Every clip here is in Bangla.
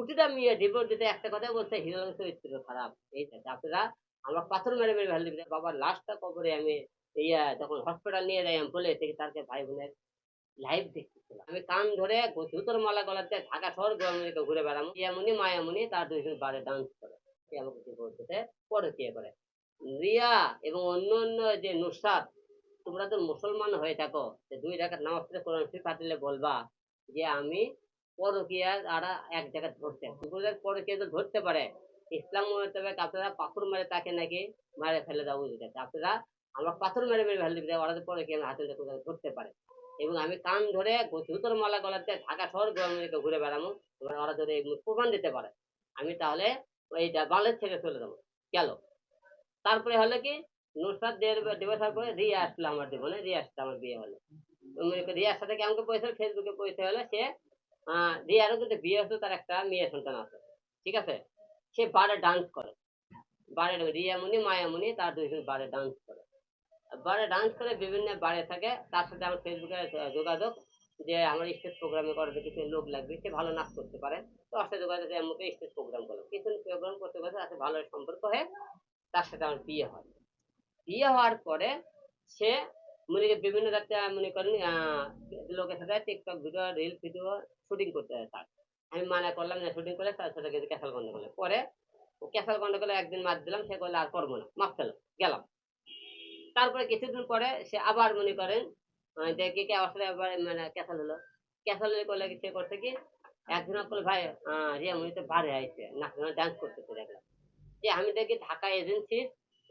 প্রতিটা ডিভোর্স দিতে একটা কথা বলছে হিরো চরিত্র খারাপ। এই আপনারা আমরা পাথর মেরে মেরে ফেলে দিবি। বাবার লাশটা কবরে আমি ইয়া যখন হসপিটাল নিয়ে যাই আমি বলে থেকে তারকে ভাই বোনের লাইভ দেখতেছিলাম। আমি কান ধরে জুতোর মালা গলাতে ঢাকা শহর, গ্রামে ঘুরে বেড়াবো ইয়ামুনি মায়ামুনি তার দুইজন বারে ডান্স করে। সে আমাকে ডিভোর্স দিতে পরকিয়া করে? রিয়া এবং অন্য অন্য যে নুসাদ তোমরা তো মুসলমান হয়ে থাকো। যে দুই রাখার নামাজ পড়ে কোরআন শরীফ হাতিলে বলবা যে আমি এক জায়গায় ধরতে পারে। ইসলাম পাথর তাকে নাকি ফেলে আমরা পাথর মেরে মেরে ফেলে ওরা হাতে ধরতে পারে। এবং আমি কান ধরে জুতোর মালা গলাতে ঢাকা শহর ঘুরে বেড়াবো, এবার ওরা এগুলো প্রমাণ দিতে পারে, আমি তাহলে এইটা বালের ছেড়ে চলে যাব। গেল। তারপরে হলো কি, নুসরাত দেড় দিবস পরে রিয়া আসলো আমার জীবনে, রিয়া আসলো আমার বিয়ে হলো। রিয়ার সাথে কেমন পয়সা ফেসবুকে পয়সা হলো, সে আহ, রিয়ারও কিন্তু বিয়ে হতো তার একটা মেয়ে সন্তান আছে। ঠিক আছে? সে বারে ডান্স করে। বারে রিয়ামণি মায়ামণি তার দুইজন বারে ডান্স করে। বারে ডান্স করে বিভিন্ন বারে থাকে। তার সাথে আমার ফেসবুকে যোগাযোগ যে আমার স্টেজ প্রোগ্রামে করার কিছু লোক লাগবে সে ভালো নাচ করতে পারে। তো সাথে যোগাযোগ আমাকে স্টেজ প্রোগ্রাম করল কিছু প্রোগ্রাম করতে করতে তার ভালো সম্পর্ক হয়ে তার সাথে আমার বিয়ে হয়। বিয়ে হওয়ার পরে সে মনে বিভিন্ন যাতে মনে করেন লোকের সাথে TikTok video reel video shooting করতে হয় তার। আমি মানা করলাম না শুটিং করে তার সাথে ক্যাসাল গন্ড করলে পরে ক্যাসাল গন্ড করলে একদিন মার দিলাম সে করলে আর করব না মাপ ফেলো গেলাম। তারপরে কিছুদিন পরে সে আবার মনে করেন আহ, যে কে আমার সাথে আবার মানে ক্যাসাল হলো। ক্যাসাল করলে সে করছে কি একদিন বলে ভাই রিয়া মনে তো বাড়ি আইছে নাচ ডান্স করতেছে দেখলাম। যে আমি দেখি ঢাকা এজেন্সি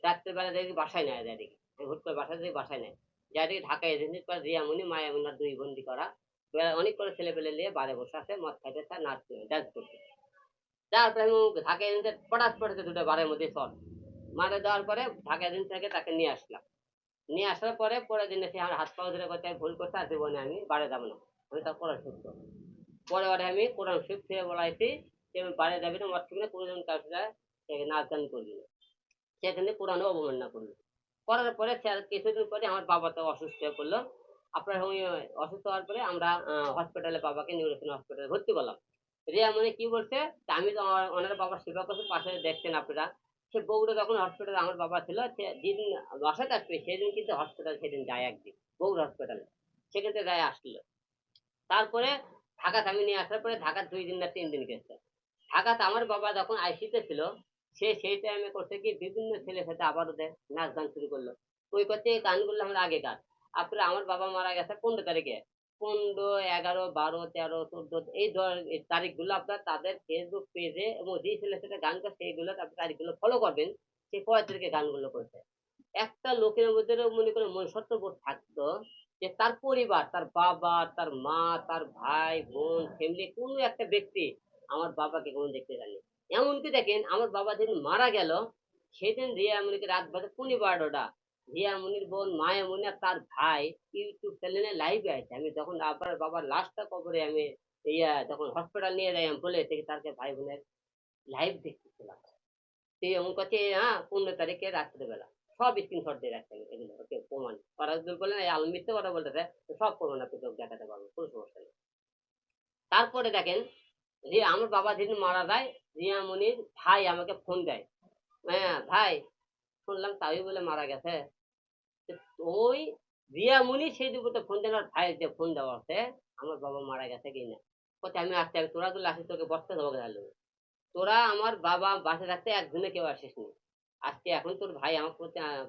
রাত্রেবেলা দেখি বাসায় নেয় দেখি হুট করে বাসায় দেখি বাসায় নেয় যা দেখি ঢাকা এজেন্সি পর রিয়ামণি মায়ামুনার দুই বন্দি করা। অনেক করে ছেলে পেলে নিয়ে বারে বসে আছে, মদ খাইতে তার নাচ ডান্স করতে। তারপরে ঢাকা এজেন্সি পটাশ পড়েছে দুটো বারের মধ্যে সর মারে দেওয়ার পরে ঢাকা এজেন্সি থেকে তাকে নিয়ে আসলাম। নিয়ে আসার পরে পরের দিনে সে আমার হাত পাও ধরে করতে ভুল করতে আর জীবনে আমি বারে যাব না। আমি তার কোরআন শিখব পরে পরে আমি কোরআন শিখ ফিরে বলাইছি যে, আমি বারে যাবি না, মদ খাবি না কোনোজন কার সাথে সে নাচ গান করবি না। সেখানে কোরআনও অবমাননা করল। করার পরে কিছুদিন পরে আমার বাবা তো অসুস্থ হয়ে পড়ল। আপনার অসুস্থ হওয়ার পরে আমরা হসপিটালে বাবাকে নিউরোসিন হসপিটালে ভর্তি করলাম। রিয়া মানে কি বলছে? আমি তো আমার, ওনার বাবার সেবা করছে, পাশে দেখছেন আপনারা। সে বউরা যখন হসপিটালে আমার বাবা ছিল, সে যেদিন বাসাতে আসবে, সেদিন কিন্তু হসপিটাল সেদিন যায় একদিন, বউর হসপিটালে থেকে যায় আসলো। তারপরে ঢাকাতে আমি নিয়ে আসার পরে ঢাকা দুই দিন না তিন দিন গেছে। ঢাকাতে আমার বাবা যখন আইসিতে ছিল সে সেই টাইমে করছে কি বিভিন্ন ছেলে সাথে আবারও দেয় নাচ গান শুরু করল। ওই করতে এই গানগুলো আমরা আগে গান আপনার আমার বাবা মারা গেছে পনেরো তারিখে। পনেরো, এগারো, বারো, তেরো, চোদ্দ, এই তারিখগুলো আপনার তাদের ফেসবুক পেজে এবং যে ছেলের সাথে গান করছে সেইগুলো আপনি তারিখগুলো ফলো করবেন। সেই পরের তারিখে গানগুলো করছে। একটা লোকের মধ্যে মনে করে মনুষ্যত্ব বোধ থাকতো যে তার পরিবার, তার বাবা, তার মা, তার ভাই, বোন ফ্যামিলি কোনো একটা ব্যক্তি আমার বাবাকে কোনো দেখতে জানি এমনকি দেখেন আমার বাবা যেদিন মারা গেল, সেদিন রিয়া মুনিকে রাত বাজে পুনি বারোটা। রিয়া মুনির বোন মায়া মুনি আর তার ভাই ইউটিউব চ্যানেলে লাইভে আছে। আমি যখন আবার বাবার লাশটা কবরে আমি ইয়া যখন হসপিটাল নিয়ে যাই আমি বলে থেকে তারকে ভাই বোনের লাইভ দেখতেছিলাম। তুই এমন করছে হ্যাঁ পনেরো তারিখে রাত্রেবেলা সব স্ক্রিনশট দিয়ে রাখছে আমি। এগুলো ওকে প্রমাণ ওরা যদি বলেন এই আলম মিথ্যে কথা বলতেছে সব প্রমাণ আপনি চোখ দেখাতে পারব, কোনো সমস্যা নেই। তারপরে দেখেন যে আমার বাবা যেদিন মারা যায় রিয়ামণির ভাই আমাকে ফোন দেয়। হ্যাঁ ভাই, শুনলাম তাই বলে মারা গেছে। তো ওই রিয়ামণি সেই দুপুরতে ফোন দেন ভাই যে ফোন দেওয়া আছে, আমার বাবা মারা গেছে কি না কোথায় আমি আসতে হবে তোরা গুলো আসিস, তোকে বসতে দেবো গেলো তোরা আমার বাবা বাসে থাকতে একজনে কেউ আসিস নি আজকে এখন তোর ভাই আমার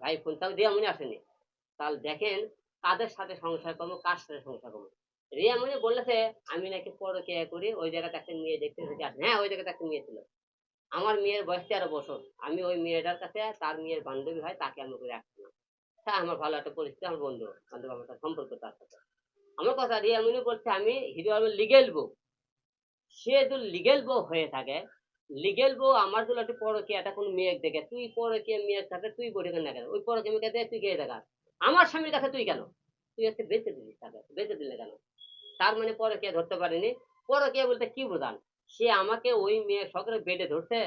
ভাই ফোন তাও রিয়ামণি আসেনি। তাহলে দেখেন, কাদের সাথে সংসার করব, কার সাথে সংসার করব? রিয়ামণি বলেছে আমি নাকি পরকিয়া করি, ওই জায়গাতে একটা মেয়ে দেখতে দেখে আসে হ্যাঁ ওই জায়গাতে একটা মেয়ে ছিল। আমার মেয়ের বয়স তেরো বছর। আমি ওই মেয়েটার কাছে, তার মেয়ের বান্ধবী হয়, তাকে আমি করে রাখছি না হ্যাঁ আমার ভালো একটা পরিস্থিতি আমার বন্ধু, বান্ধব আমার একটা সম্পর্ক তার সাথে। আমার কথা রিয়ামণি বলছে, আমি হিরো আলমের লিগেল বউ। সে যদি লিগেল বউ হয়ে থাকে লিগেল বউ আমার যদি একটু পরকিয়াটা কোনো মেয়ে দেখে, তুই পরকিয়া মেয়ের সাথে তুই বসে কেন কেন ওই পরকিয়া মেয়েকে দেখে তুই খেয়ে দেখা আমার স্বামীর কাছে তুই কেন? তুই একটা বেঁচে দিলিস তাকে বেঁচে দিলে কেন? তার মানে পরকিয়া ধরতে পারিনি? পরকিয়া বলতে কি বোঝান সে আমাকে ওই মেয়ে সকালে বেডে ধরছে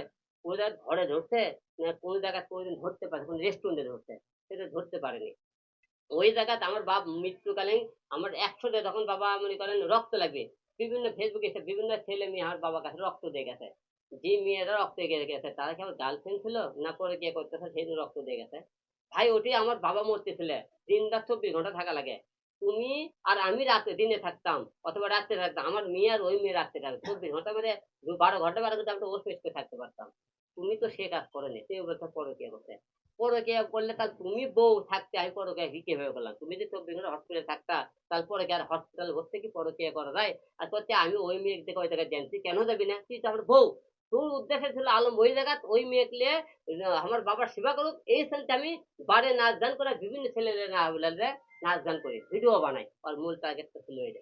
জায়গায় ঘরে ধরছে, না কোন জায়গায় কোনোদিন ধরতে পারে, কোন রেস্টুরেন্টে ধরছে, সেটা ধরতে পারেনি। ওই জায়গাতে আমার বাপ মৃত্যুকালীন, আমার একশোতে তখন বাবা মনে করেন রক্ত লাগবে, বিভিন্ন ফেসবুকে এসে বিভিন্ন ছেলে মেয়ে আমার বাবার কাছে রক্ত দিয়ে গেছে। যে মেয়েরা রক্ত দিয়ে গেছে, তারা কি আমার গার্লফ্রেন্ড ছিল, না পরে কে করতেছে, সেই রক্ত দিয়ে গেছে। ভাই, ওটি আমার বাবা মরতেছিল দিন রাত চব্বিশ ঘণ্টা থাকা লাগে। তুমি আর আমি রাতে দিনে থাকতাম, অথবা রাত্রে থাকতাম, আমার মেয়ে আর ওই মেয়ে রাত্রে থাকতো চব্বিশ ঘণ্টা দু- বারো ঘণ্টা বারো ঘণ্টা আমি তো ওর পেছনে থাকতে পারতাম। তুমি তো সে কাজ করেনি সে বলছে পরকিয়া করতে। পরকিয়া করলে তাহলে তুমি বউ থাকতে, আমি পরকিয়া কি কীভাবে করলাম। তুমি যে চব্বিশ ঘণ্টা হসপিটালে থাকতা, তাহলে পরে আর হসপিটাল বসতে কি পরকিয়া করা যায়? আর করতে আমি ওই মেয়ে দেখে ওই জায়গায় জানছি কেন যাবি না? তুই তো আমার বউ। তোর উদ্দেশ্য ছিল আলম ওই জায়গা ওই মেয়েকে নিয়ে, আমার বাবার সেবা করুক এই ছেলেটা আমি বারে নাচ গান করে বিভিন্ন না নাচ গান করি ভিডিও বানাই আর মূল টার্গেটটা ছিল এটা